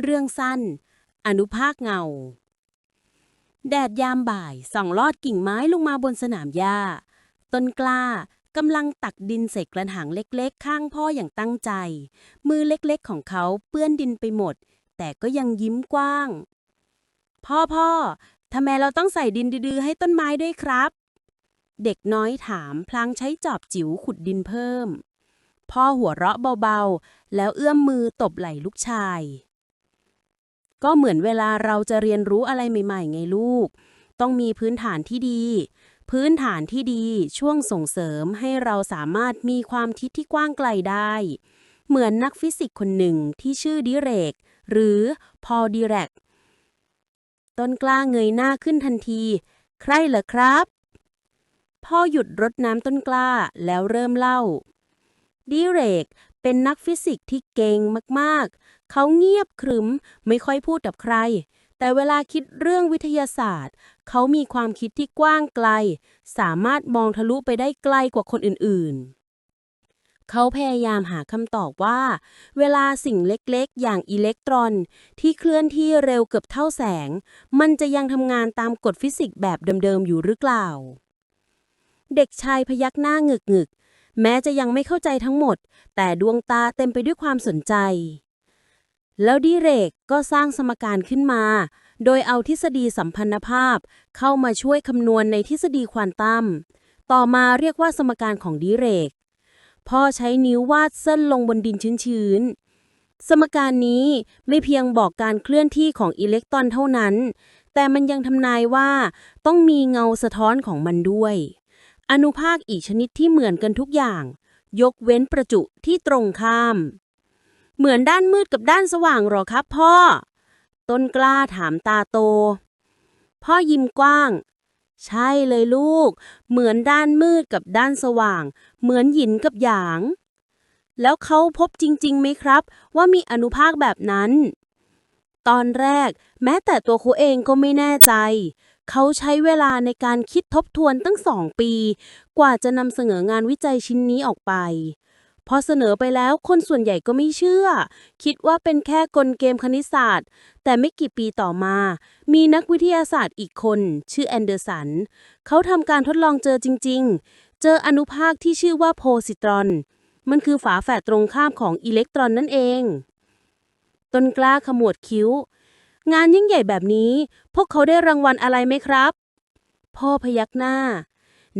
เรื่องสั้น อนุภาคเงา แดดยามบ่ายส่องลอดกิ่งไม้ลงมาบนสนามหญ้า ต้นกล้ากำลังตักดินใส่กระถางเล็กๆ ข้างพ่ออย่างตั้งใจ มือเล็กๆของเขาเปื้อนดินไปหมด แต่ก็ยังยิ้มกว้าง พ่อพ่อทำไมเราต้องใส่ดินดื้อให้ต้นไม้ด้วยครับ เด็กน้อยถามพลางใช้จอบจิ๋วขุดดินเพิ่ม พ่อหัวเราะเบาๆ แล้วเอื้อมมือตบไหล่ลูกชาย ก็เหมือนเวลาเราจะเรียนรู้อะไรใหม่ ๆ ไงลูก ต้องมีพื้นฐานที่ดี พื้นฐานที่ดีช่วงส่งเสริมให้เราสามารถมีความคิดที่กว้างไกลได้ เหมือนนักฟิสิกส์คนหนึ่งที่ชื่อดิเรก หรือพอลดิเรกต้นกล้าเงยหน้าขึ้นทันที ใครเหรอครับ พ่อหยุดรดน้ำต้นกล้าแล้วเริ่มเล่าดิเรก เป็นนักฟิสิกส์ที่เก่งมากๆ เขาเงียบขรึมไม่ค่อยพูดกับใคร แต่เวลาคิดเรื่องวิทยาศาสตร์ เขามีความคิดที่กว้างไกล สามารถมองทะลุไปได้ไกลกว่าคนอื่นๆ เขาพยายามหาคำตอบว่า เวลาสิ่งเล็กๆ อย่างอิเล็กตรอน ที่เคลื่อนที่เร็วเกือบเท่าแสง มันจะยังทำงานตามกฎฟิสิกส์แบบเดิมๆ อยู่หรือเปล่าเด็กชายพยักหน้าหงึกๆ แม้จะยังไม่เข้าใจทั้งหมด แต่ดวงตาเต็มไปด้วยความสนใจ แล้วดิเรกก็สร้างสมการขึ้นมา โดยเอาทฤษฎีสัมพันธภาพ เข้ามาช่วยคำนวณในทฤษฎีควอนตัม ต่อมาเรียกว่าสมการของดิเรก พ่อใช้นิ้ววาดเส้นลงบนดินชื้นๆ สมการนี้ไม่เพียงบอกการเคลื่อนที่ของอิเล็กตรอนเท่านั้น แต่มันยังทำนายว่าต้องมีเงาสะท้อนของมันด้วย อนุภาคอีกชนิดที่เหมือนกันทุกอย่าง ยกเว้นประจุที่ตรงข้าม เหมือนด้านมืดกับด้านสว่างหรอครับพ่อ ต้นกล้าถามตาโต พ่อยิ้มกว้าง ใช่เลยลูก เหมือนด้านมืดกับด้านสว่าง เหมือนหยินกับหยาง แล้วเขาพบจริงๆไหมครับ ว่ามีอนุภาคแบบนั้น ตอนแรก แม้แต่ตัวเขาเองก็ไม่แน่ใจ เขาใช้เวลาในการคิดทบทวนตั้งสองปี กว่าจะนำเสนองานวิจัยชิ้นนี้ออกไป พอเสนอไปแล้วคนส่วนใหญ่ก็ไม่เชื่อ คิดว่าเป็นแค่กลเกมคณิตศาสตร์ แต่ไม่กี่ปีต่อมา มีนักวิทยาศาสตร์อีกคน ชื่อแอนเดอร์สัน เขาทำการทดลองเจอจริง ๆ เจออนุภาคที่ชื่อว่าโพซิตรอน มันคือฝาแฝดตรงข้ามของอิเล็กตรอนนั่นเอง ต้นกล้าขมวดคิ้ว งานยิ่งใหญ่แบบนี้ พวกเขาได้รางวัลอะไรไหมครับ พ่อพยักหน้า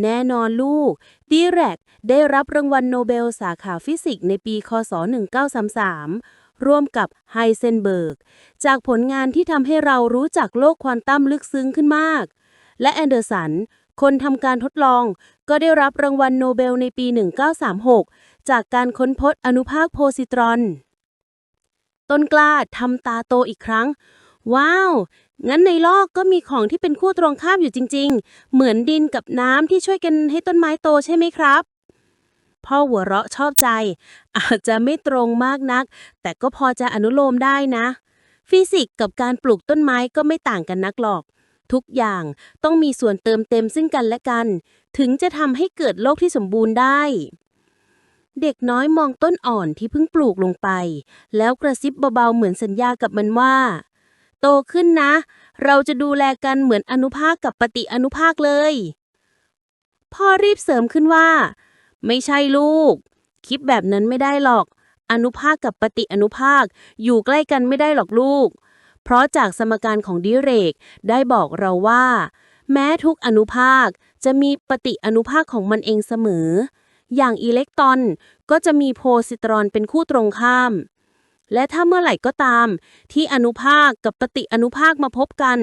แน่นอนลูก ดีแรกได้รับรางวัลโนเบลสาขาฟิสิกส์ในปี คศ 1933 ร่วมกับไฮเซนเบิร์ก จากผลงานที่ทำให้เรารู้จักโลกควอนตัมลึกซึ้งขึ้นมาก และแอนเดอร์สัน คนทำการทดลอง ก็ได้รับรางวัลโนเบลในปี 1936 จากการค้นพบอนุภาคโพซิตรอน ต้นกล้าทำตาโตอีกครั้ง ว้าว งั้นในโลกก็มีของที่เป็นคู่ตรงข้ามอยู่จริง ๆ เหมือนดินกับน้ำที่ช่วยกันให้ต้นไม้โตใช่ไหมครับ พ่อหัวเราะชอบใจ อาจจะไม่ตรงมากนัก แต่ก็พอจะอนุโลมได้นะ ฟิสิกส์กับการปลูกต้นไม้ก็ไม่ต่างกันนักหรอก ทุกอย่างต้องมีส่วนเติมเต็มซึ่งกันและกัน ถึงจะทำให้เกิดโลกที่สมบูรณ์ได้เด็กน้อยมองต้นอ่อนที่เพิ่งปลูกลงไป แล้วกระซิบเบาๆเหมือนสัญญากับมันว่า โตขึ้นนะ เราจะดูแลกันเหมือนอนุภาคกับปฏิอนุภาคเลย พ่อรีบเสริมขึ้นว่า ไม่ใช่ลูก คิดแบบนั้นไม่ได้หรอก อนุภาคกับปฏิอนุภาคอยู่ใกล้กันไม่ได้หรอกลูก เพราะจากสมการของดิเรกได้บอกเราว่า แม้ทุกอนุภาคจะมีปฏิอนุภาคของมันเองเสมอ อย่างอิเล็กตรอนก็จะมีโพซิตรอนเป็นคู่ตรงข้าม และถ้าเมื่อไหร่ก็ตาม ที่อนุภาคกับปฏิอนุภาคมาพบกัน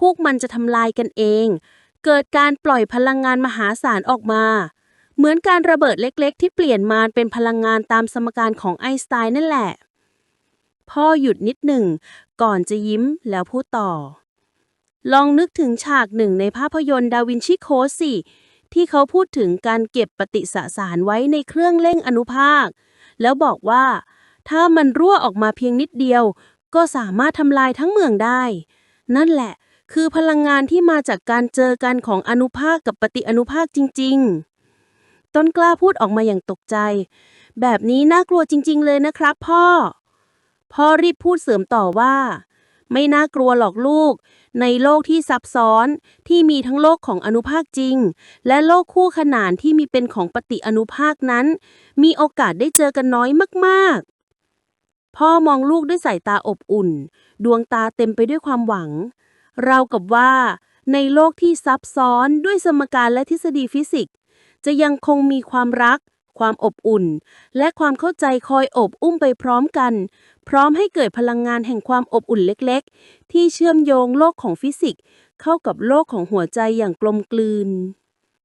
พวกมันจะทำลายกันเอง เกิดการปล่อยพลังงานมหาศาลออกมา เหมือนการระเบิดเล็กๆ ที่เปลี่ยนมาเป็นพลังงานตามสมการของไอน์สไตน์นั่นแหละ พ่อหยุดนิดหนึ่ง ก่อนจะยิ้มแล้วพูดต่อ ลองนึกถึงฉากหนึ่งในภาพยนตร์ดาวินชีโคสิที่เขาพูดถึงการเก็บปฏิสสารไว้ในเครื่องเร่งอนุภาค แล้วบอกว่า ถ้ามันรั่วออกมาเพียงนิดเดียว ก็สามารถทำลายทั้งเมืองได้ นั่นแหละ คือพลังงานที่มาจากการเจอกันของอนุภาคกับปฏิอนุภาคจริง ๆ ต้นกล้าพูดออกมาอย่างตกใจ แบบนี้น่ากลัวจริง ๆ เลยนะครับพ่อ พ่อรีบพูดเสริมต่อว่า ไม่น่ากลัวหรอกลูก ในโลกที่ซับซ้อนที่มีทั้งโลกของอนุภาคจริง และโลกคู่ขนานที่มีเป็นของปฏิอนุภาคนั้น มีโอกาสได้เจอกันน้อยมากๆ พ่อมองลูกด้วยสายตาอบอุ่น ดวงตาเต็มไปด้วยความหวัง เรากับว่า ในโลกที่ซับซ้อนด้วยสมการและทฤษฎีฟิสิกส์ จะยังคงมีความรัก ความอบอุ่น และความเข้าใจคอยอบอุ้มไปพร้อมกัน พร้อมให้เกิดพลังงานแห่งความอบอุ่นเล็กๆ ที่เชื่อมโยงโลกของฟิสิกส์เข้ากับโลกของหัวใจอย่างกลมกลืน